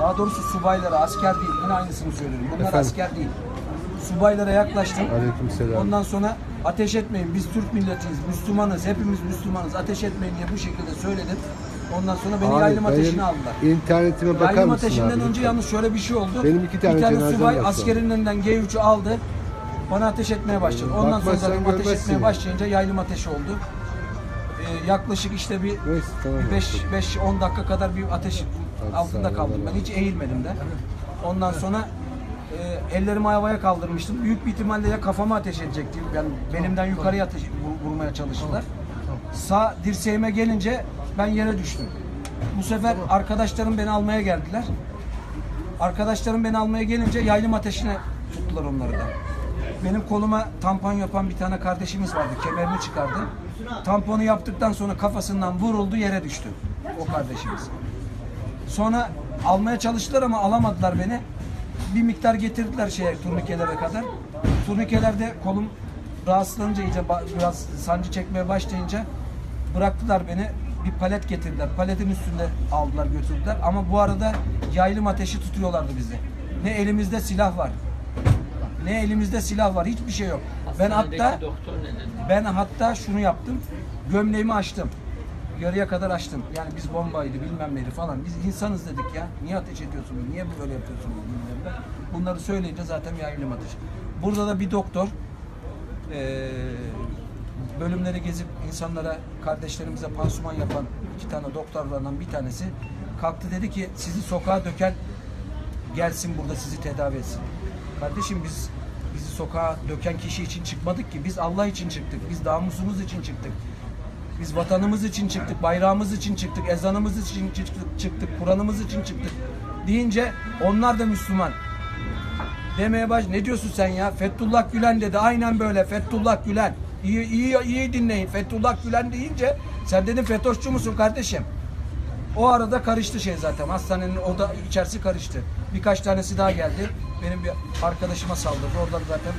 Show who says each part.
Speaker 1: Daha doğrusu subaylara, asker değil. Yine aynısını söylüyorum. Bunlar
Speaker 2: Efendim?
Speaker 1: asker değil. Subaylara yaklaştım.
Speaker 2: Aleykümselam.
Speaker 1: Ondan sonra ateş etmeyin. Biz Türk milletiyiz, Müslümanız, hepimiz Müslümanız. Ateş etmeyin diye bu şekilde söyledim. Ondan sonra beni
Speaker 2: Abi,
Speaker 1: yaylım ateşine aldılar.
Speaker 2: İnternetime bakar
Speaker 1: Yaylım
Speaker 2: mısın
Speaker 1: ateşinden
Speaker 2: abi?
Speaker 1: önce yalnız şöyle bir şey oldu.
Speaker 2: Benim iki tane
Speaker 1: bir tane
Speaker 2: cenazem
Speaker 1: subay
Speaker 2: var şu an.
Speaker 1: askerin elinden G3'ü aldı. Bana ateş etmeye başladı. Ondan sonra
Speaker 2: Bakmazsan
Speaker 1: zaten ateş
Speaker 2: görmezsin
Speaker 1: etmeye başlayınca yaylım ateşi oldu. Ee, yaklaşık işte bir
Speaker 2: Neyse, tamam.
Speaker 1: 5-10 dakika kadar bir ateş altında kaldım. Ben hiç eğilmedim de. Ondan sonra e, ellerimi havaya kaldırmıştım. Büyük bir ihtimalle ya kafama ateş edecekti. Yani benimden yukarıya ateş vur- vurmaya çalıştılar. Sağ dirseğime gelince ben yere düştüm. Bu sefer arkadaşlarım beni almaya geldiler. Arkadaşlarım beni almaya gelince yaylım ateşine tuttular onları da. Benim koluma tampon yapan bir tane kardeşimiz vardı. Kemerini çıkardı. Tamponu yaptıktan sonra kafasından vuruldu yere düştü. O kardeşimiz. Sonra almaya çalıştılar ama alamadılar beni. Bir miktar getirdiler şeye turnikelere kadar. Turnikelerde kolum rahatsızlanınca iyice biraz sancı çekmeye başlayınca bıraktılar beni. Bir palet getirdiler. Paletin üstünde aldılar götürdüler. Ama bu arada yaylım ateşi tutuyorlardı bizi. Ne elimizde silah var. Ne elimizde silah var. Hiçbir şey yok. Ben hatta ben hatta şunu yaptım. Gömleğimi açtım. Yarıya kadar açtım. Yani biz bombaydı bilmem neydi falan. Biz insanız dedik ya. Niye ateş ediyorsunuz? Niye böyle ne. Bunları söyleyince zaten yaylım ateş. Burada da bir doktor eee, bölümleri gezip insanlara, kardeşlerimize pansuman yapan iki tane doktorlardan bir tanesi kalktı dedi ki sizi sokağa döken gelsin burada sizi tedavi etsin. Kardeşim biz bizi sokağa döken kişi için çıkmadık ki. Biz Allah için çıktık. Biz namusumuz için çıktık. Biz vatanımız için çıktık, bayrağımız için çıktık, ezanımız için çıktık, Kur'an'ımız için çıktık deyince onlar da Müslüman. Demeye baş ne diyorsun sen ya? Fethullah Gülen dedi. Aynen böyle Fethullah Gülen. İyi iyi iyi dinleyin. Fethullah Gülen deyince sen dedin FETÖ'şçü musun kardeşim? O arada karıştı şey zaten. Hastanenin oda içerisi karıştı. Birkaç tanesi daha geldi. Benim bir arkadaşıma saldırdı. Oradan zaten